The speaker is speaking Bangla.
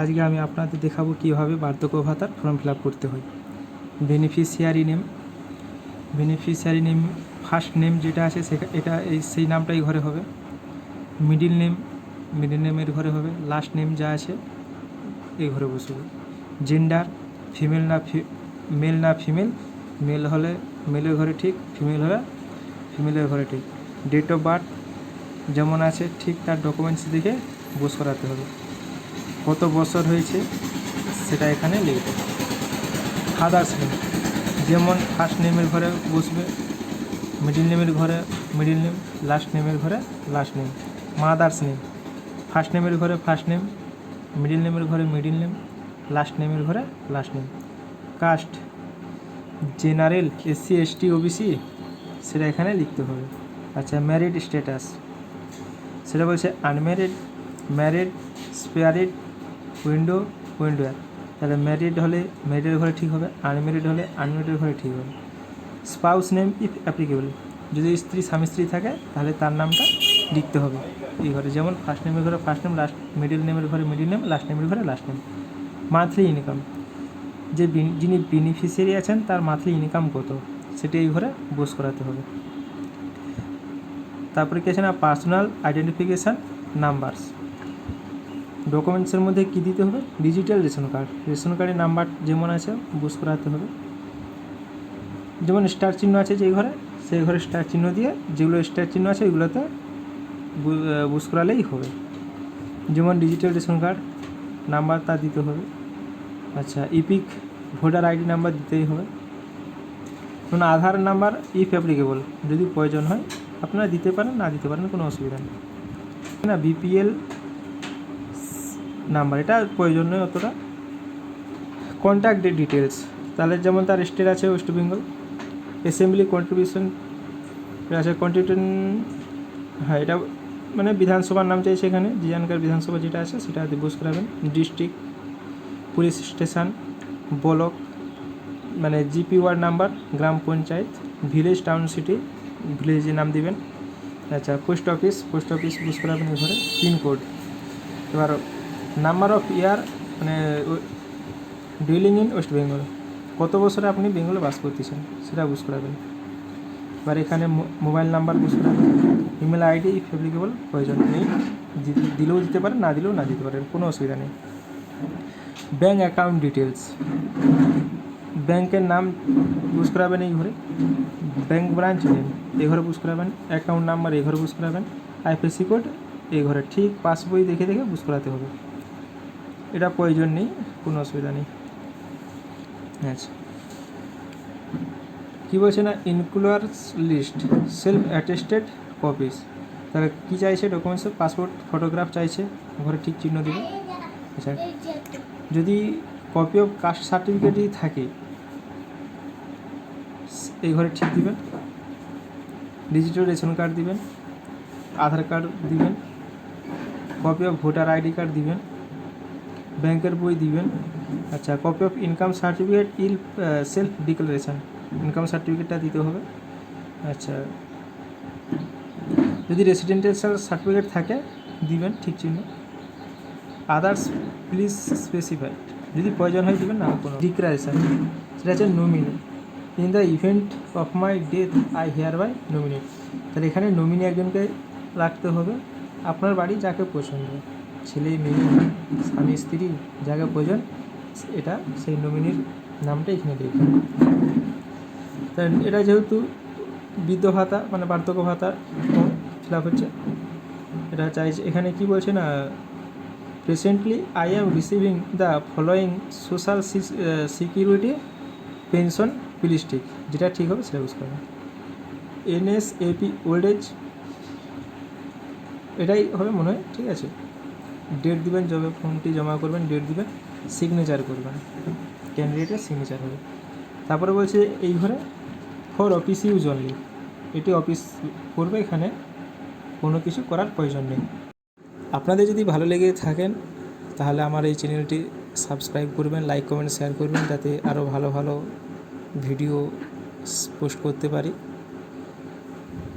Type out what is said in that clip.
আজকে আমি আপনাদের দেখাবো কীভাবে বার্ধক্য ভাতার ফর্ম ফিল করতে হয়। Beneficiary name beneficiary name first name যেটা আছে সেটা এটা এই, সেই নামটাই ঘরে হবে। মিডিল নেম মিডিল নেমের ঘরে হবে। লাস্ট নেম যা আছে, এই ঘরে বসবে। জেন্ডার ফিমেল না মেল না ফিমেল মেল হলে মেলের ঘরে ঠিক ফিমেল হলে ফিমেলের ঘরে ঠিক। ডেট অফ বার্থ যেমন আছে, ঠিক তার ডকুমেন্টস দেখে বোস করাতে হবে। কত বছর হয়েছে সেটা এখানে লিখবে। ফাদার্স নেম যেমন ফার্স্ট নেমের ঘরে বসবে মিডিল নেমের ঘরে মিডিল নেম লাস্ট নেমের ঘরে last name mother's name first নেমের ঘরে ফার্স্ট নেম মিডিল নেমের ঘরে মিডিল নেম লাস্ট নেমের ঘরে last name caste general SC ST OBC সেটা এখানে লিখতে হবে। আচ্ছা ম্যারিড স্ট্যাটাস সেটা বলছে unmarried married separated widow widower তাহলে ম্যারিড হলে ম্যারিডের ঘরে ঠিক হবে আনম্যারিড হলে আনম্যারিডের ঘরে ঠিক হবে। স্পাউস নেম ইফ অ্যাপ্লিকেবল যদি স্ত্রী, স্বামী, স্ত্রী থাকে, তাহলে তার নামটা লিখতে হবে এই ঘরে। যেমন ফার্স্ট নেমের ঘরে ফার্স্ট নেম লাস্ট মিডিল নেমের ঘরে মিডিল নেম লাস্ট নেমের ঘরে লাস্ট নেম মান্থলি ইনকাম যে যিনি বেনিফিশিয়ারি আছেন, তার মান্থলি ইনকাম কত? সেটি এই ঘরে বোস করাতে হবে। তারপরে কি আছে না? পার্সোনাল আইডেন্টিফিকেশান নাম্বারস ডকুমেন্টসের মধ্যে কী দিতে হবে? Digital ration card. রেশন কার্ডের নাম্বার যেমন আছে বুস করাতে হবে। যেমন স্টার চিহ্ন আছে যেই ঘরে, সেই ঘরে স্টার চিহ্ন দিয়ে যেগুলো স্টার চিহ্ন আছে ওইগুলোতে বুস করালেই হবে। যেমন ডিজিটাল রেশন কার্ড, নাম্বার তা দিতে হবে। আচ্ছা ইপিক ভোটার আইডি নাম্বার দিতেই হবে। ধরুন আধার নাম্বার ইফ অ্যাপ্লিকেবল যদি প্রয়োজন হয়, আপনারা দিতে পারেন, না দিতে পারেন কোনো অসুবিধা নেই। না বিপিএল নাম্বার, এটা প্রয়োজন নয় অতটা কন্ট্যাক্ট ডিটেলস তাহলে যেমন তার স্টেট আছে ওয়েস্ট বেঙ্গল অ্যাসেম্বলি কন্ট্রিবিউশন আছে কন্ট্রিবিউশন হ্যাঁ এটা মানে বিধানসভার নাম চাইছে এখানে জিয়ানকার বিধানসভা যেটা আছে সেটা দিবস করাবেন ডিস্ট্রিক্ট পুলিশ স্টেশন ব্লক মানে জিপি ওয়ার্ড নাম্বার, গ্রাম পঞ্চায়েত ভিলেজ টাউন সিটি ভিলেজের নাম দিবেন। আচ্ছা পোস্ট অফিস পোস্ট অফিস বুঝ করাবেন এবারে পিনকোড এবার নাম্বার অফ ইয়ার মানে ডুইলিং ইন ওয়েস্ট বেঙ্গল। কত বছরে আপনি বেঙ্গলে বাস করতেছেন? সেটা বুঝ করাবেন। এবার এখানে মোবাইল নাম্বার বুঝ করাবেন। ইমেল আইডি ইফ অ্যাপ্লিকেবল প্রয়োজন নেই। দিলেও দিতে পারেন, না দিলেও না দিতে পারেন, কোনো অসুবিধা নেই। ব্যাঙ্ক অ্যাকাউন্ট ডিটেলস ব্যাংকের নাম বুঝ করাবেন এই ঘরে। ব্যাংক ব্রাঞ্চ নেম এই ঘরে বুঝ করাবেন। অ্যাকাউন্ট নাম্বার এই ঘরে বুঝ করাবেন। আইপিসি কোড এই ঘরে ঠিক পাসবই দেখে দেখে বুঝ করাতে হবে। এটা প্রয়োজন নেই, কোনো অসুবিধা নেই। আচ্ছা কী বলছে না? Enclosures list self attested copies তাহলে কী চাইছে ডকুমেন্টসে পাসপোর্ট ফটোগ্রাফ চাইছে। ঘরে ঠিক চিহ্ন দেবে। আচ্ছা। যদি কপি অফ কাস্ট সার্টিফিকেটই থাকে, এই ঘরে ঠিক দিবেন। ডিজিটাল রেশন কার্ড দিবেন। আধার কার্ড দিবেন। Copy of voter ID card দিবেন। ব্যাংকের বই দিবেন। আচ্ছা কপি অফ ইনকাম সার্টিফিকেট ইল সেলফ ডিক্লারেশন ইনকাম সার্টিফিকেটটা দিতে হবে। আচ্ছা যদি রেসিডেন্সিয়াল সার্টিফিকেট থাকে, দিবেন ঠিক চিহ্ন। আদার্স প্লিজ স্পেসিফাই যদি প্রয়োজন হয় দিবেন না কোনো ডিক্লারেশন সেটা হচ্ছে nominee in the event of my death I hereby by নমিনেট তাহলে এখানে নমিনি একজনকে রাখতে হবে। আপনার বাড়ি যাকে পছন্দ। ছেলে, মেয়ে, স্বামী, স্ত্রী যাকে প্রয়োজন, এটা সেই নমিনির নামটা এখানে লিখবেন তা এটা যেহেতু বৃদ্ধ ভাতা মানে বার্ধক্য ভাতা ফিল আপ হচ্ছে। এটা চাইছে এখানে কি বলছে না recently I am receiving the following social security pension প্লিস্টিক যেটা ঠিক হবে সেটা বুঝতে হবে এনএসএপি ওল্ড এজ এটাই হবে মনে হয়, ঠিক আছে? ডেট দিবেন যবে ফর্মটি জমা করবেন ডেট দিবেন সিগনেচার করবেন। ক্যান্ডিডেটের সিগনেচার হবে। তারপরে বলছে, এই ঘরে ফর অফিস ইউজ অনলি এটি অফিস করবে এখানে, কোনো কিছু করার প্রয়োজন নেই। আপনাদের যদি ভালো লেগে থাকেন, তাহলে আমার এই চ্যানেলটি সাবস্ক্রাইব করবেন লাইক কমেন্ট শেয়ার করবেন, যাতে আরও ভালো ভালো ভিডিও পোস্ট করতে পারি।